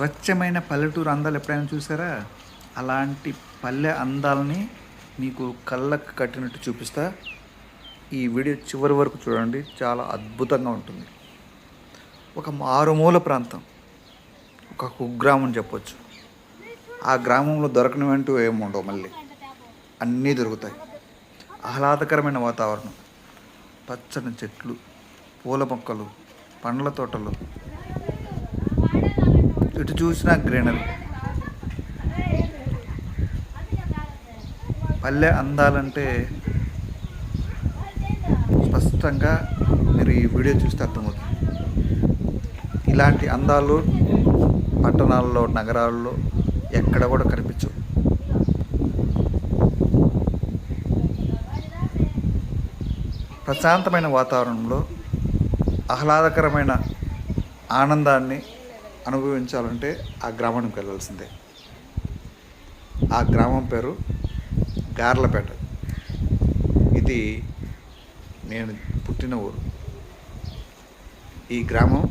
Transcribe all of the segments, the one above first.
స్వచ్ఛమైన పల్లెటూరు అందాలు ఎప్పుడైనా చూసారా? అలాంటి పల్లె అందాలని మీకు కళ్ళకు కట్టినట్టు చూపిస్తా. ఈ వీడియో చివరి వరకు చూడండి. చాలా అద్భుతంగా ఉంటుంది. ఒక మారుమూల ప్రాంతం. ఒక కుగ్రామం చెప్పొచ్చు. ఆ గ్రామంలో దొరకనివంటూ ఏముండవు మళ్ళీ. అన్నీ దొరుకుతాయి. ఆహ్లాదకరమైన వాతావరణం. పచ్చని చెట్లు పూల మొక్కలు పండ్ల తోటలు ఇటు చూసినా గ్రీనరీ. పల్లె అందాలంటే స్పష్టంగా మీరు ఈ వీడియో చూస్తే అర్థమవుతుంది. ఇలాంటి అందాలు పట్టణాల్లో నగరాల్లో ఎక్కడ కూడా కనిపించవు. ప్రశాంతమైన వాతావరణంలో ఆహ్లాదకరమైన ఆనందాన్ని అనుభవించాలంటే ఆ గ్రామానికి వెళ్ళాల్సిందే. ఆ గ్రామం పేరు గార్లపేట. ఇది నేను పుట్టిన ఊరు. ఈ గ్రామం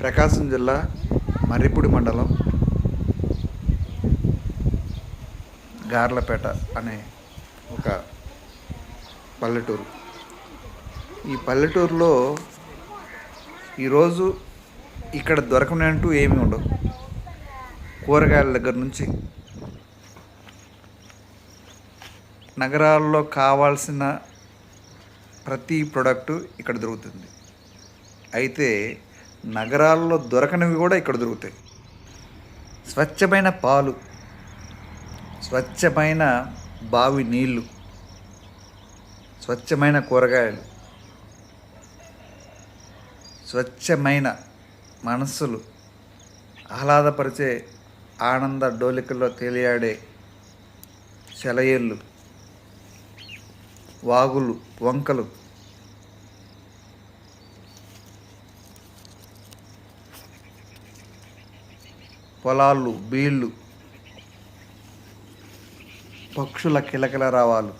ప్రకాశం జిల్లా మర్రిపూడి మండలం గార్లపేట అనే ఒక పల్లెటూరు. ఈ పల్లెటూరులో ఈరోజు ఇక్కడ దొరకనంటూ ఏమీ ఉండవు. కూరగాయల దగ్గర నుంచి నగరాల్లో కావాల్సిన ప్రతి ప్రోడక్టు ఇక్కడ దొరుకుతుంది. అయితే నగరాల్లో దొరకనివి కూడా ఇక్కడ దొరుకుతాయి. స్వచ్ఛమైన పాలు స్వచ్ఛమైన బావి నీళ్ళు స్వచ్ఛమైన కూరగాయలు స్వచ్ఛమైన మనస్సులు ఆహ్లాదపరిచే ఆనంద డోలికల్లో తేలియాడే సెలయేళ్ళు వాగులు వంకలు. పొలాలు బీళ్ళు పక్షుల కిలకిల రావాలు.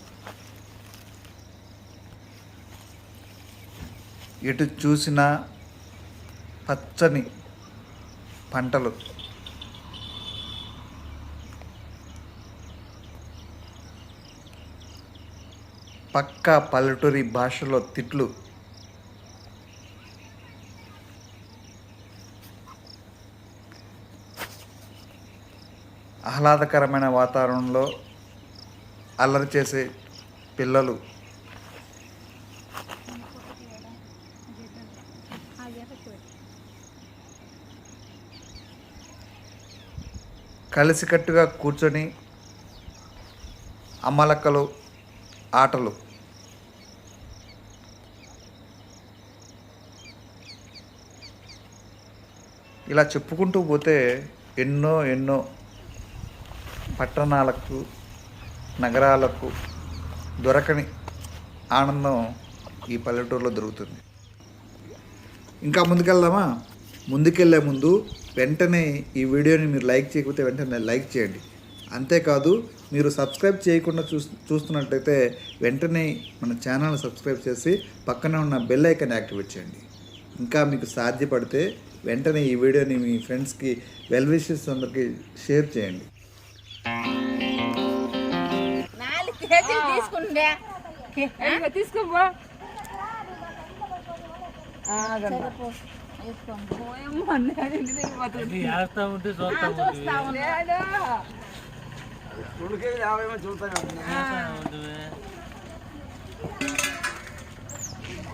ఎటు చూసినా పచ్చని పంటలు. పక్కా పల్లెటూరి భాషలో తిట్లు. ఆహ్లాదకరమైన వాతావరణంలో అల్లరి చేసే పిల్లలు. కలిసికట్టుగా కూర్చొని అమ్మలక్కలు ఆటలు. ఇలా చెప్పుకుంటూ పోతే ఎన్నో ఎన్నో పట్టణాలకు నగరాలకు దొరకని ఆనందం ఈ పల్లెటూరులో దొరుకుతుంది. ఇంకా ముందుకెళ్దామా? ముందుకెళ్ళే ముందు వెంటనే ఈ వీడియోని మీరు లైక్ చేయకపోతే వెంటనే లైక్ చేయండి. అంతేకాదు మీరు సబ్స్క్రైబ్ చేయకుండా చూ చూస్తున్నట్టయితే వెంటనే మన ఛానల్ని సబ్స్క్రైబ్ చేసి పక్కనే ఉన్న బెల్ ఐకాన్ యాక్టివేట్ చేయండి. ఇంకా మీకు సాధ్యపడితే వెంటనే ఈ వీడియోని మీ ఫ్రెండ్స్కి వెల్ విషెస్ అందరికి షేర్ చేయండి. నాలుగు చూస్తా ఉంటే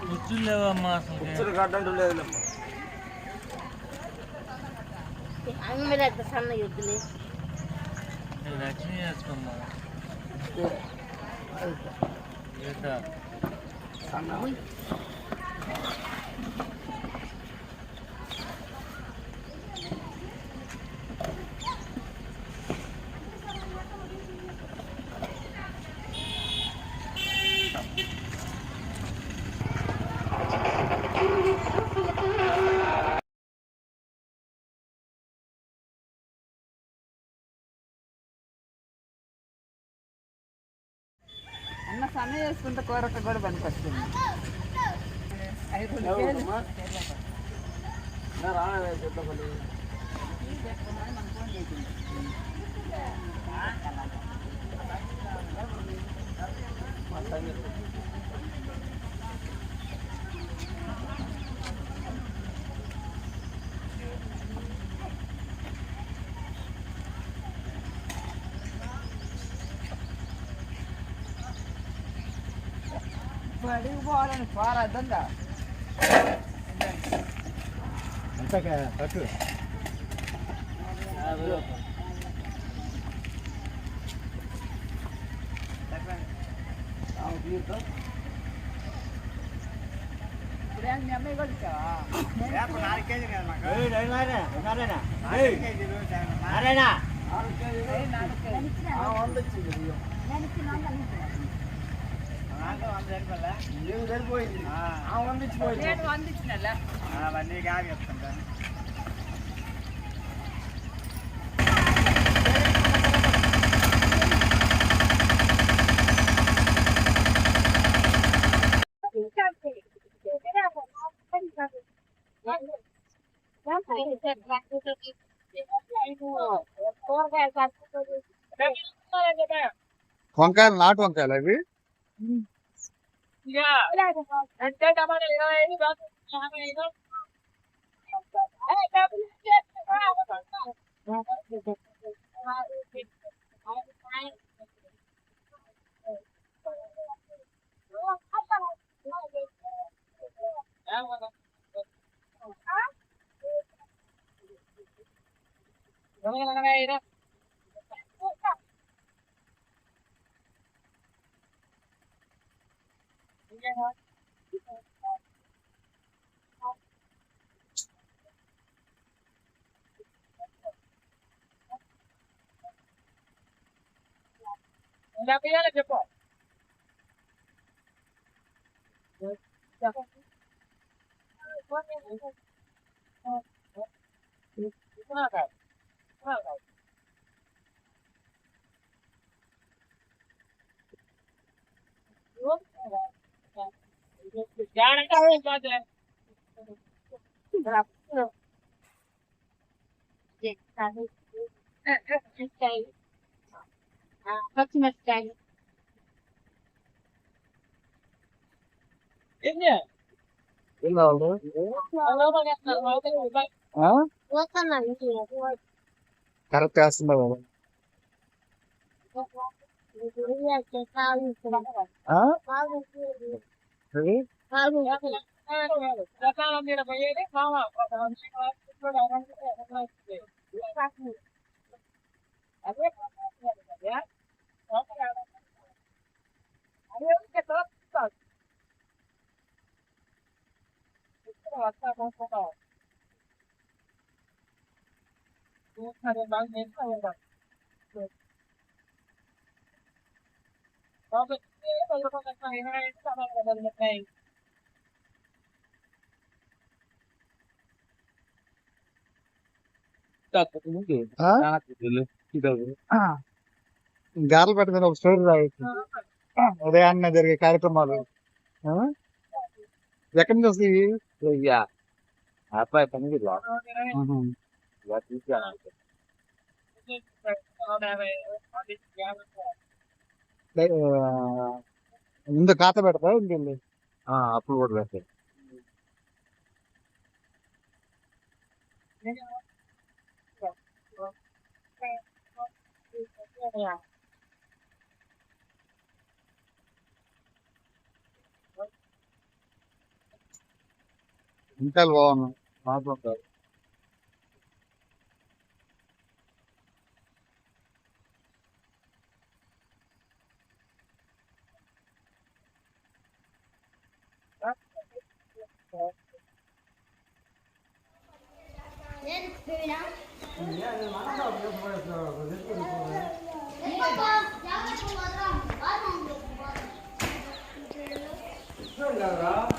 కూర్చులేవమ్మా అసలు అంగడి అంత సన్న యుద్ధులే చేసుకోమ్మా ఏంటా? చిన్న సన్న చేసుకుంటే కూరక కూడా పనికొస్తుంది. రాణి ગાડી ઉભો આવે ને ફારા ધંધા અંતક કટુ હા બરોબર આવ બીર તો બ્રેન મે અમે ગળ ચા યાર પણ આરે કેજ ને મગ એ ડઈ મારે મારે ના આરે કેજ મારે ના આરે કેજ ના ના આ વંદચ્చి ગયો ನನಗೆ ನಾನು ఏం సరిపోయింది వందించిపోయింది వందించినల్లా అవన్నీ కాదు చెప్తుంటా వంకాయలు నాటు వంకాయలు అవి 来，来，来，再加码点，来。哎，加不加？加。啊，加不加？加。ra thôi La vida la que por. Hãy subscribe cho kênh Ghiền Mì Gõ Để không bỏ lỡ những video hấp dẫn పచ్చిమిరపకాయలు ఏం కరెక్ట్ వేస్తున్నా బాబు. ఆ? 왔다고 해서 두 차례 막내 차례가 हाय हाय सामान बदलत नाही గాలి పెడతాను ఒక స్టోరీ రాయొచ్చు ఉదయాన్న జరిగే కార్యక్రమాలు ఎక్కడి నుంచి వస్తాయి అబ్బాయి పని తీసుకురా ముందు ఖాత పెడతా ఇంకేంది? అప్పుడు కూడా పెడతాయి ఇంకా బాగున్నాం. మాట్లాడతారు करा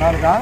நாளைக்கா